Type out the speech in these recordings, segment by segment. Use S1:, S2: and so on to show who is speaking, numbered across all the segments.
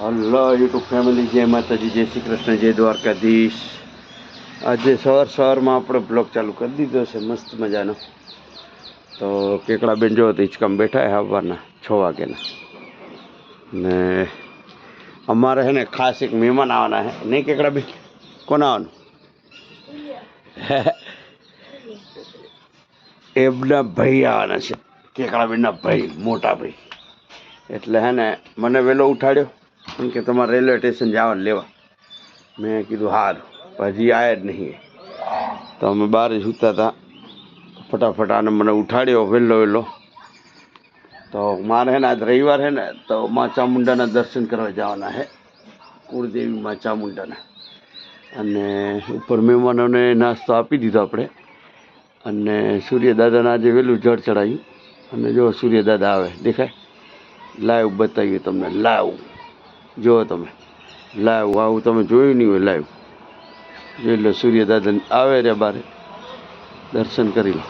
S1: Hello YouTube family જય માતાજી, જય શ્રી કૃષ્ણ, જય દ્વારકાધીશ. આજે સવાર સવારમાં આપણે બ્લોગ ચાલુ કરી દીધો છે, મસ્ત મજાનો. તો કેકડાબેન જો હિંચકામ બેઠા હે સવારના છ વાગ્યાના. ને અમારે છે ને ખાસ એક મહેમાન આવવાના છે. નહીં કેકડાબેન? કોણ આવવાનું? એમના ભાઈ આવવાના છે. કેકડાબેનના ભાઈ, મોટા ભાઈ. એટલે હે ને મને વહેલો ઉઠાડ્યો. કેમ કે તમારે રેલવે સ્ટેશન જવાનું લેવા. મેં કીધું હાર હજી આવ્યા જ નહીં. તો અમે બહાર જ સૂતા હતા. ફટાફટ આને મને ઉઠાડ્યો, વહેલો વહેલો. તો મારે હે ને આજ રવિવાર હે ને, તો મા ચામુંડાના દર્શન કરવા જવાના હે. કુળદેવી મા ચામુંડાના. અને ઉપર મહેમાનોને નાસ્તો આપી દીધો આપણે. અને સૂર્યદાદાને આજે વહેલું જળ ચડાવ્યું અને જો સૂર્યદાદા આવે, દેખાય. લાઈવ બતાવીએ તમને લાઈવ જુઓ તમે લાઈવ આવું તમે જોયું નહીં હોય લાઈવ જોઈ લો સૂર્યદાદા આવે રે બારે, દર્શન કરી લો.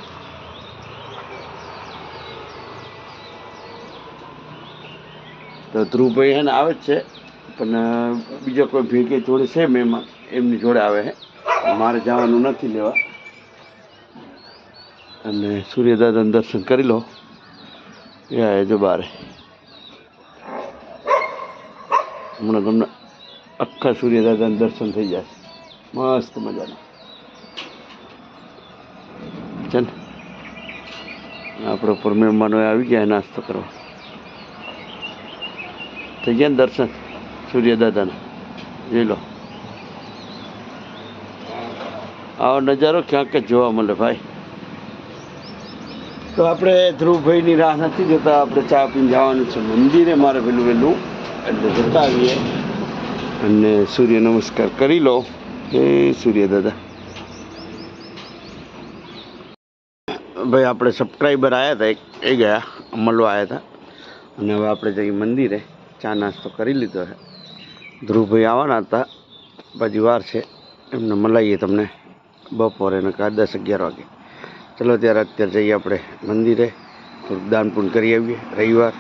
S1: તો ધ્રુવભાઈ હે ને આવે જ છે, પણ બીજો કોઈ ભેગી જોડે છે મેમાં એમની જોડે આવે છે મારે જવાનું નથી લેવા. અને સૂર્યદાદાને દર્શન કરી લો. એ જો બારે. હમણાં તમને આખા સૂર્યદાદાને દર્શન થઈ જશે મસ્ત મજાના. છે ને આપણે ઉપર મહેમાનો આવી ગયા નાસ્તો કરવા. થઈ ગયા ને દર્શન? સૂર્યદાદાના જોઈ લો. આવો નજારો ક્યાંક જોવા મળે ભાઈ. તો આપણે ધ્રુવભાઈની રાહ નથી જોતા, આપણે ચા પીને જવાનું છે. મંદિરે મારે પેલું વહેલું એટલે જતા આવીએ અને સૂર્ય નમસ્કાર કરી લો. હે સૂર્ય દાદા. ભાઈ, આપણે સબસ્ક્રાઈબર આવ્યા હતા એક, એ ગયા મળવા આવ્યા હતા અને હવે આપણે જઈએ મંદિરે. ચા નાસ્તો કરી લીધો છે. ધ્રુવભાઈ આવવાના હતા. પછી વાર છે. એમને મળાવીએ તમને બપોરે ને કાં દસ અગિયાર વાગે. ચલો, ત્યારે અત્યારે જઈએ આપણે મંદિરે. થોડુંક દાન પૂન કરી આવીએ. રવિવાર.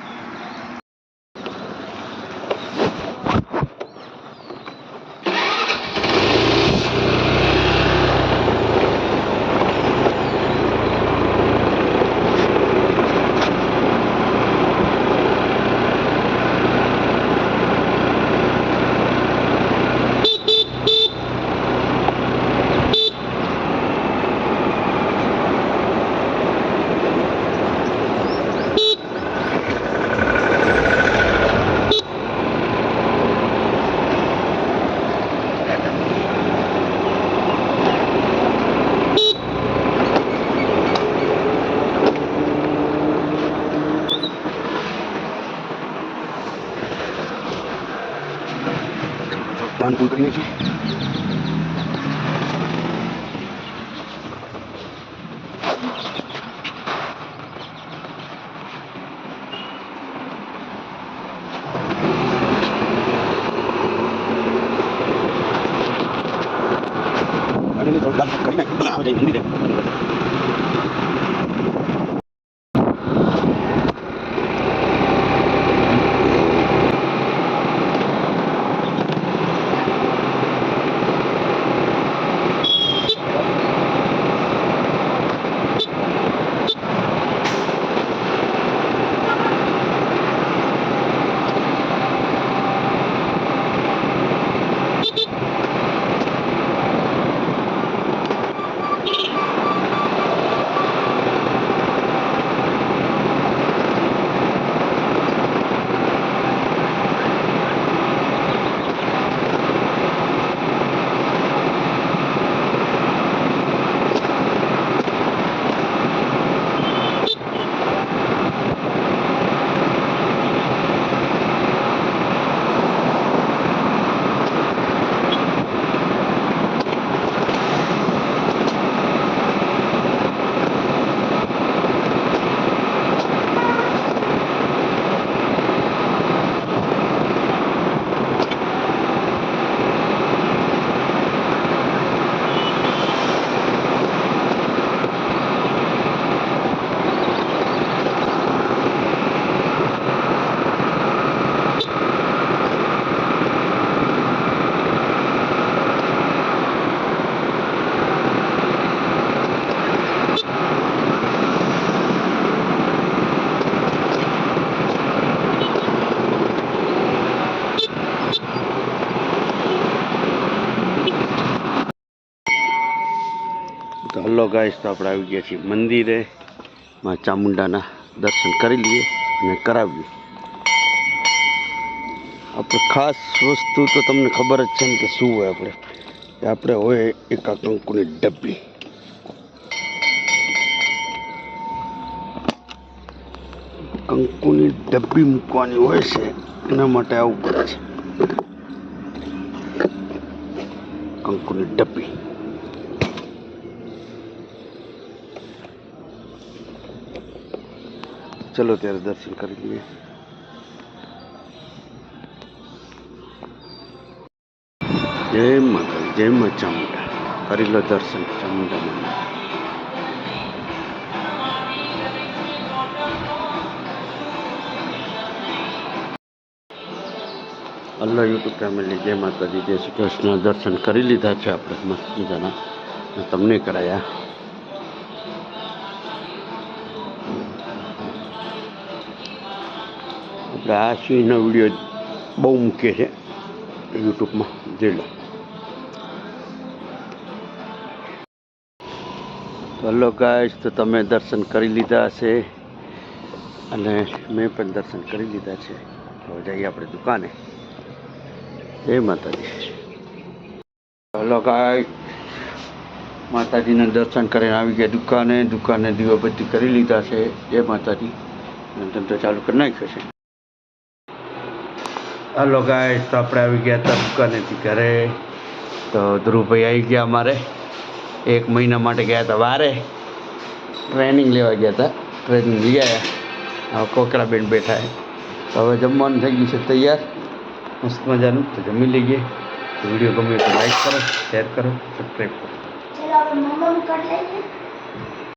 S1: દાન પૂન કરીએ છીએ. હલો ગાઈશ તો આપણે આવી ગયા છીએ મંદિરે. માં ચામુંડાના દર્શન કરી લઈએ અને કરાવીએ. આપણે ખાસ વસ્તુ તો તમને ખબર જ છે ને કે શું હોય આપણે. આપણે હોય એક કંકુની ડબ્બી. કંકુની ડબ્બી મૂકવાની હોય છે, એના માટે આવવું પડે છે. કંકુની ડબ્બી. ચલો ત્યારે દર્શન કરી લઈએ જય માતા જય મા ચામુંડા કરી લો દર્શન ચામુંડા મંદિર હલો યુટ્યુબ ફેમિલી જય માતાજી જય શ્રી કૃષ્ણ દર્શન કરી લીધા છે આપણે મસ્ત મજાના તમને કરાયા આપણે આ સિંહનો વીડિયો બહુ મૂકીએ છે યુટ્યુબમાં જોઈ લો હલો ગાય તો તમે દર્શન કરી લીધા હશે અને મેં પણ દર્શન કરી લીધા છે હવે જઈએ આપણે દુકાને જય માતાજી હલો ગાય માતાજીના દર્શન કરીને આવી ગયા દુકાને દુકાને દીવાબત્તી કરી લીધા છે જય માતાજી ધંધો ચાલુ કરી નાખ્યો છે હલો ગાય તો આપણે આવી ગયા હતા દુકાનેથી ઘરે. તો ધ્રુવભાઈ આવી ગયા અમારે. એક મહિના માટે ગયા હતા વારે. ટ્રેનિંગ લેવા ગયા હતા. ટ્રેનિંગ લઈ આવ્યા હવે કોકરાબેન બેઠા તો હવે જમવાનું થઈ ગયું છે તૈયાર. મસ્ત મજાનું. તો જમી લઈએ. વીડિયો ગમ્યો તો લાઈક કરો શેર કરો સબસ્ક્રાઈબ કરો.